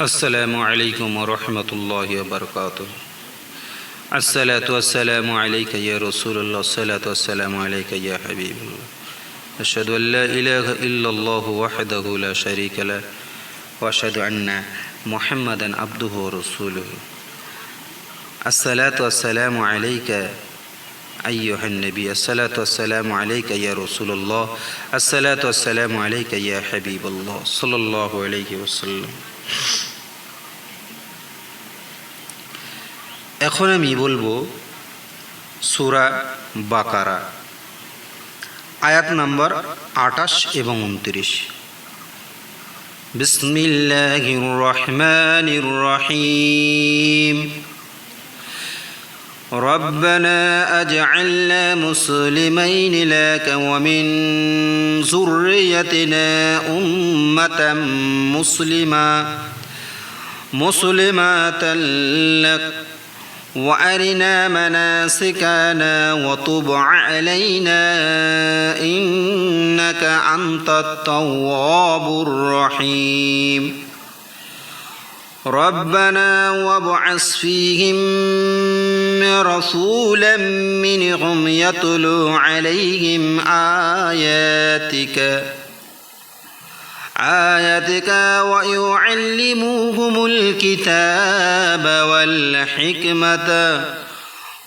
السلام عليكم ورحمة الله وبركاته. الصلاة والسلام عليك يا رسول الله الصلاة والسلام عليك يا حبيب الله. أشهد أن لا إله إلا الله وحده لا شريك له وأشهد أن محمدا عبده ورسوله. الصلاة والسلام عليك أيها النبي الصلاة والسلام عليك يا رسول الله الصلاة والسلام عليك يا حبيب الله صلى الله عليه وسلم. এখন আমি বলবো সুরা বাকারা আয়াত নাম্বার আটাশ এবং উনত্রিশ বিসমিল্লাহির রহমানির রহিম ربنا أجعلنا مسلمين لك ومن ذريتنا أمة مسلمة مسلمة لك وأرنا مناسكنا وتب علينا إنك أنت التواب الرحيم. ربنا وابعث فيهم رسولا منهم يتلو عليهم آياتك. آياتك ويعلموهم الكتاب والحكمة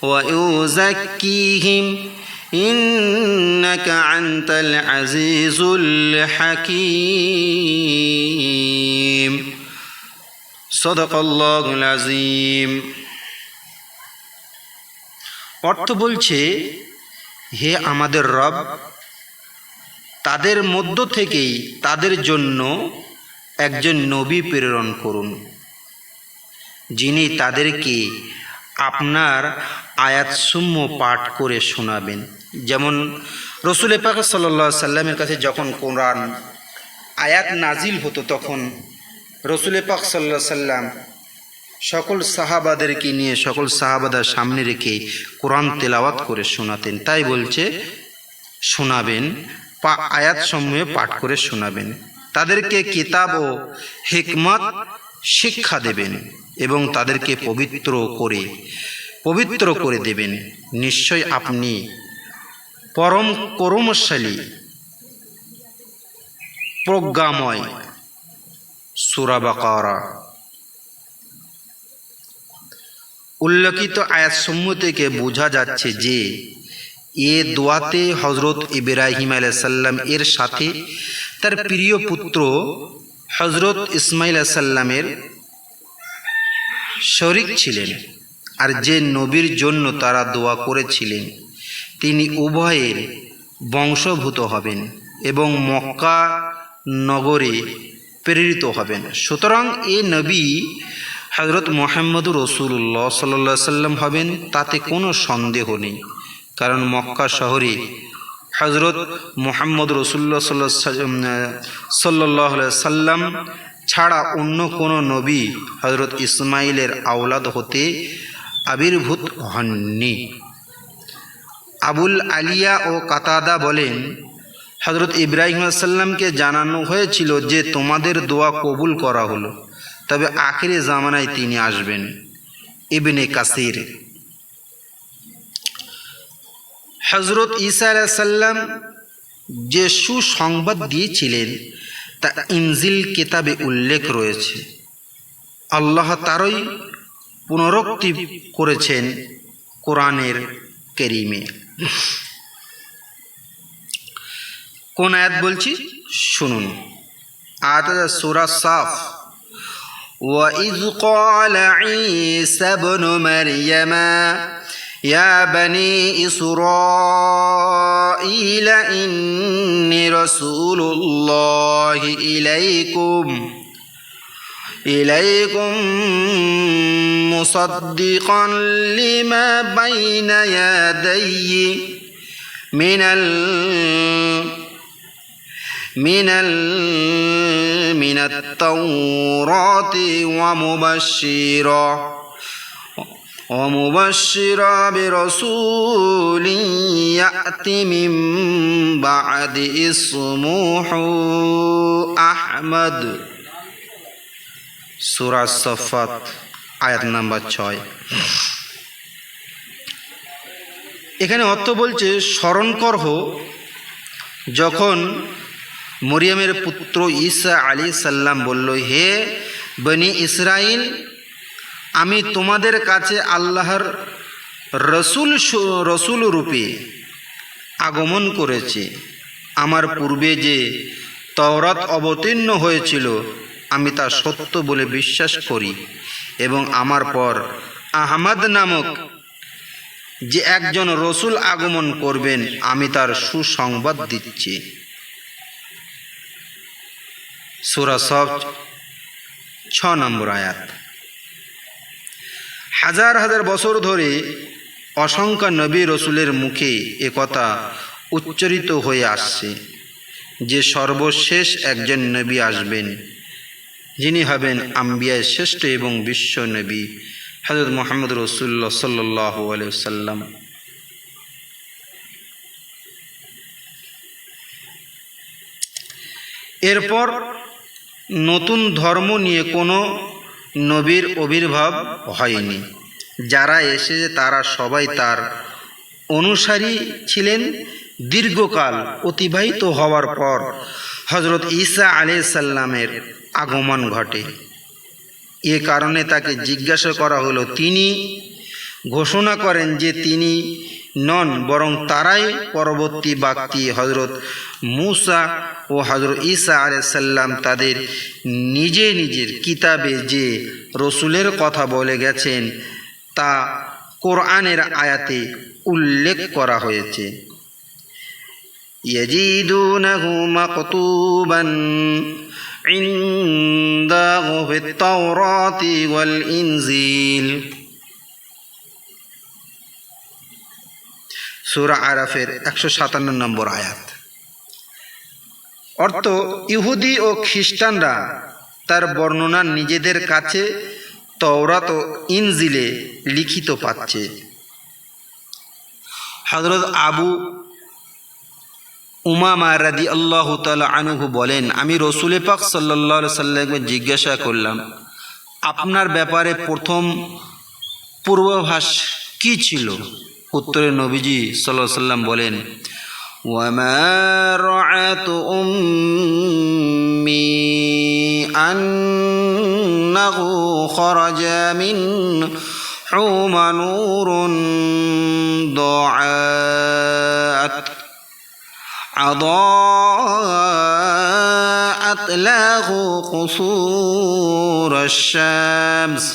ويزكيهم إنك أنت العزيز الحكيم صدق الله العظيم অর্থ বলছে হে আমাদের রব তাদের মধ্য থেকেই তাদের জন্য একজন নবী প্রেরণ করুন, যিনি তাদেরকে আপনার আয়াতসমূহ পাঠ করে শোনাবেন। যেমন রসুল পাক সাল্লা সাল্লামের কাছে যখন কোরআন আয়াত নাজিল হতো, তখন রসুল পাক সাল্লা সাল্লাম সকল সাহাবাদেরকে নিয়ে, সকল সাহাবাদার সামনে রেখে কোরআন তেলাওয়াত করে শোনাতেন। তাই বলছে, শোনাবেন পা আয়াত সমূহে পাঠ করে শোনাবেন। তাদেরকে কিতাব ও হিকমত শিক্ষা দেবেন এবং তাদেরকে পবিত্র করে পবিত্র করে দেবেন। নিশ্চয় আপনি পরম করমশালী। প্রজ্ঞাময়। সুরাবাকারা উল্লেখিত আয়াতসমূহ থেকে বোঝা যাচ্ছে যে এ দোয়াতে হজরত ইব্রাহিম আলাইসাল্লাম এর সাথে তার প্রিয় পুত্র হজরত ইসমাইল সাল্লামের শরিক ছিলেন আর যে নবীর জন্য তারা দোয়া করেছিলেন, তিনি উভয়ের বংশভূত হবেন এবং মক্কা নগরে প্রেরিত হবেন। সুতরাং এ নবী হজরত মোহাম্মদুর রসুল্লাহ সাল্লা সাল্লাম হবেন, তাতে কোনো সন্দেহ নেই। কারণ মক্কা শহরে হজরত মোহাম্মদ রসুল্লাহ সাল্লাহ সাল্লাম ছাড়া অন্য কোনো নবী হজরত ইসমাইলের আওলাদ হতে আবির্ভূত হননি। আবুল আলিয়া ও কাতাদা বলেন হজরত ইব্রাহিম সাল্লামকে জানানো হয়েছিল যে তোমাদের দোয়া কবুল করা হলো, তবে আখিরে জামানায় তিনি আসবেন। ইবনে কাসির হজরত ঈসা সাল্লাম যে সুসংবাদ দিয়েছিলেন তা ইনজিল কেতাবে উল্লেখ রয়েছে আল্লাহ তারই পুনরুক্তি করেছেন কোরআনের কেরিমে কোন আয়াত বলছি শুনুন আয়াত সুরা সাফ وإذ قال عيسى ابن مريم يا بني إسرائيل إني رسول الله إليكم إليكم مصدقا لما بين يدي من ال من ال من التوراة ومبشرا. ومبشرا برسول يأتي من بعد اسمه أحمد সুরা সফাত আয়াত নাম্বার ছয় এখানে অর্থ বলছে স্মরণ করহ যখন মরিয়মের পুত্র ঈসা আলী সাল্লাম বলল হে বনি ইসরাইল আমি তোমাদের কাছে আল্লাহর রসুল রসুল রূপে আগমন করেছি। আমার পূর্বে যে তওরাত অবতীর্ণ হয়েছিল, আমি তা সত্য বলে বিশ্বাস করি এবং আমার পর আহমদ নামক যে একজন রসুল আগমন করবেন, আমি তার সুসংবাদ দিচ্ছি। সুরা সব ছ নম্বর আয়াত। হাজার হাজার বছর ধরে অসংখ্য নবী রসুলের মুখে একথা উচ্চারিত হয়ে আসছে যে সর্বশেষ একজন নবী আসবেন, যিনি হবেন আম্বিয়ায় শ্রেষ্ঠ এবং বিশ্ব নবী হজরত মোহাম্মদ রসুল্লাহ সাল্লাহ সাল্লাম এরপর নতুন ধর্ম নিয়ে কোনো নবীর আবির্ভাব হয়নি। যারা এসেছে তারা সবাই তার অনুসারী ছিলেন, দীর্ঘকাল অতিবাহিত হওয়ার পর হজরত ঈসা আলি সাল্লামের আগমন ঘটে। এ কারণে তাকে জিজ্ঞাসা করা হলো, তিনি ঘোষণা করেন যে তিনি নন বরং তারাই পরবর্তী বাক্তি হজরত মুসা ও হজরত ঈসা আলাইসাল্লাম তাদের নিজে নিজের কিতাবে যে রসুলের কথা বলে গেছেন তা কোরআনের আয়াতে উল্লেখ করা হয়েছে يجدونه مكتوبا عنده في التوراة والإنزيل সুরা আরাফের একশো সাতান্ন নম্বর আয়াত। অর্থ, ইহুদি ও খ্রিস্টানরা তার বর্ণনা নিজেদের কাছে তওরাত ও ইনজিলে লিখিত পাচ্ছে। হজরত আবু উমামা রাদি আল্লাহ তালা আনুহু বলেন, আমি রসুল পাক সাল্লাহ সাল্লামকে জিজ্ঞাসা করলাম, আপনার ব্যাপারে প্রথম পূর্বাভাস কি ছিল? উত্তরে নবীজি সাল্লাহ সাল্লাম বলেন وما رعت أمي أنه خرج من حوم نور ضاعت أضاءت له قصور الشمس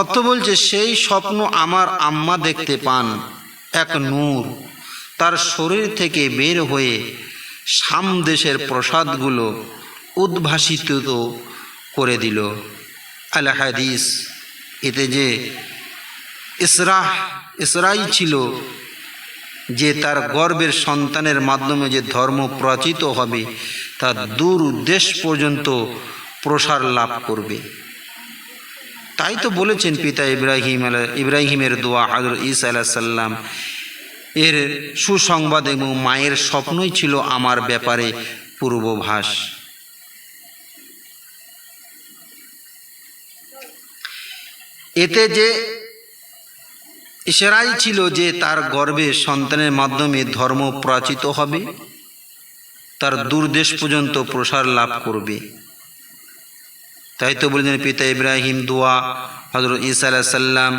অর্থ বলছে, সেই স্বপ্ন আমার আম্মা দেখতে পান, এক নূর। তার শরীর থেকে বের হয়ে সাম দেশের প্রসাদগুলো উদ্ভাসিত করে দিল। আল হাদিস, এতে যে ইসরাহ, ইসরাই ছিল, যে তার গর্বের সন্তানের মাধ্যমে যে ধর্ম প্রচিত হবে তা দূর দেশ পর্যন্ত প্রসার লাভ করবে। তাই তো বলেছেন পিতা ইব্রাহিম আলা, ইব্রাহিমের দোয়া হজরত ইসা আলাহ সাল্লাম এর সুসংবাদ এবং মায়ের স্বপ্নই ছিল আমার ব্যাপারে পূর্বভাস। এতে যে ইশারাই ছিল যে তার গর্বে সন্তানের মাধ্যমে ধর্ম প্রাচিত হবে, তার দূরদেশ পর্যন্ত প্রসার লাভ করবে। তাই তো বলেছেন পিতা ইব্রাহিম, দোয়া হজরত ইসা আলাহ সাল্লাম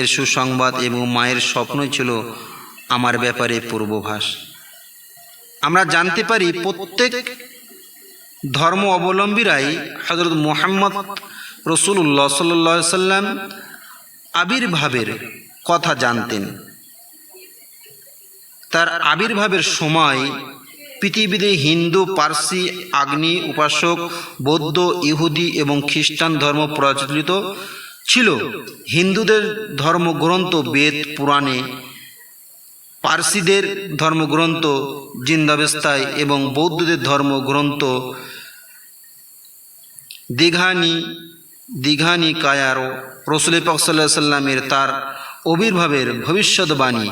এর সুসংবাদ এবং মায়ের স্বপ্নই ছিল আমার ব্যাপারে পূর্বভাস। আমরা জানতে পারি প্রত্যেক ধর্ম অবলম্বীরাই হজরত মোহাম্মদ রসুল্লাহ সাল্লা সাল্লাম আবির্ভাবের কথা জানতেন। তার আবির্ভাবের সময় পৃথিবীতে হিন্দু, পার্সি, আগ্নি, উপাসক, বৌদ্ধ, ইহুদি এবং খ্রিস্টান ধর্ম প্রচলিত ছিল। হিন্দুদের ধর্মগ্রন্থ বেদ, পুরাণে, পার্সিদের ধর্মগ্রন্থ জিন্দাবেস্তায় এবং বৌদ্ধদের ধর্মগ্রন্থ দীঘানি দীঘানি কায়ারও রসুল পাক সাল্লাহ সাল্লামের তার আবির্ভাবের ভবিষ্যৎবাণী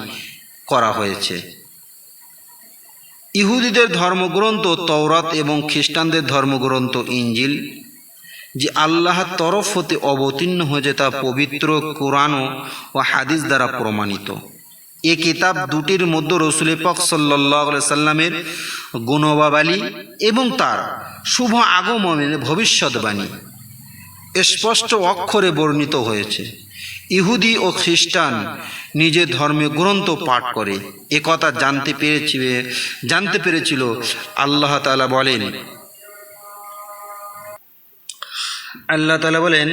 করা হয়েছে। ইহুদিদের ধর্মগ্রন্থ তওরাত এবং খ্রিস্টানদের ধর্মগ্রন্থ ইঞ্জিল, যে আল্লাহর তরফ হতে অবতীর্ণ হয়েছে তা পবিত্র কোরআন ও হাদিস দ্বারা প্রমাণিত। এ কিতাব দুটির মধ্যে রসুল পাক সাল্লাহ সাল্লামের গুণবাবালী এবং তার শুভ আগমনের ভবিষ্যৎবাণী স্পষ্ট অক্ষরে বর্ণিত হয়েছে। ইহুদি ও খ্রিস্টান নিজের ধর্মীয় গ্রন্থ পাঠ করে একথা জানতে পেরেছি জানতে পেরেছিল আল্লাহ তালা বলেন আল্লাহ তালা বলেন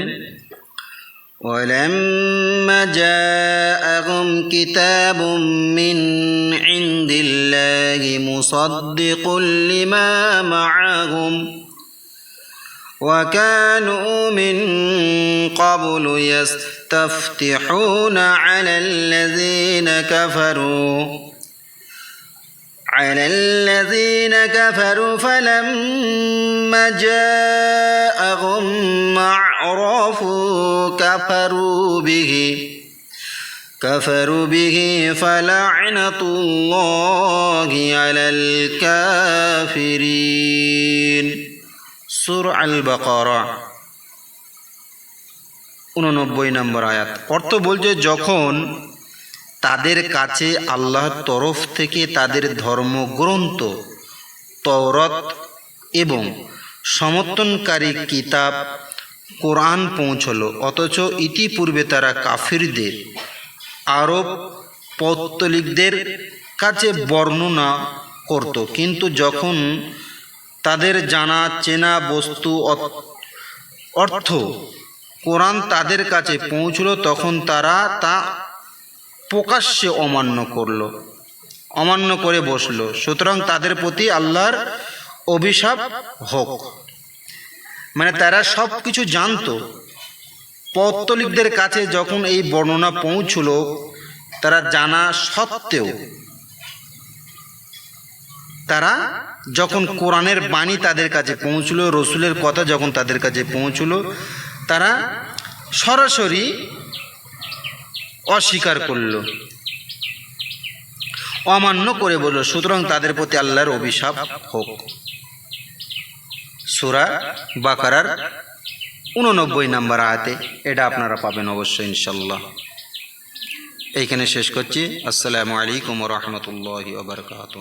ولما جاءهم كتاب من عند الله مصدق لما معهم وكانوا من قبل يستفتحون على الذين كفروا على الذين كفروا فلما جاءهم ما عرفوا كفروا به كفروا به فلعنة الله على الكافرين. সুর আল বাকারা উননব্বই নম্বর আয়াত। অর্থ বলছে, যখন তাদের কাছে আল্লাহর তরফ থেকে তাদের ধর্মগ্রন্থ, তওরত এবং সমর্থনকারী কিতাব কোরআন পৌঁছলো, অথচ ইতিপূর্বে তারা কাফিরদের, আরব পৌত্তলিকদের কাছে বর্ণনা করত। কিন্তু যখন তাদের জানা চেনা বস্তু অর্থ। কোরআন তাদের কাছে পৌঁছলো, তখন তারা তা প্রকাশ্যে অমান্য করল, অমান্য করে বসল। সুতরাং তাদের প্রতি আল্লাহর অভিশাপ হোক। মানে তারা সব কিছু জানতো। পৌত্তলিকদের কাছে যখন এই বর্ণনা পৌঁছল, তারা জানা সত্ত্বেও তারা যখন কোরআনের বাণী তাদের কাছে পৌঁছলো রসুলের কথা যখন তাদের কাছে পৌঁছলো তারা সরাসরি অস্বীকার করল। অমান্য করে বলল সুতরাং তাদের প্রতি আল্লাহর অভিশাপ হোক। সুরা বাকারার উননব্বই নাম্বার আয়াতে এটা আপনারা পাবেন অবশ্যই ইনশাল্লাহ এইখানে শেষ করছি। আসসালামু আলাইকুম রহমতুল্লাহ বারকাত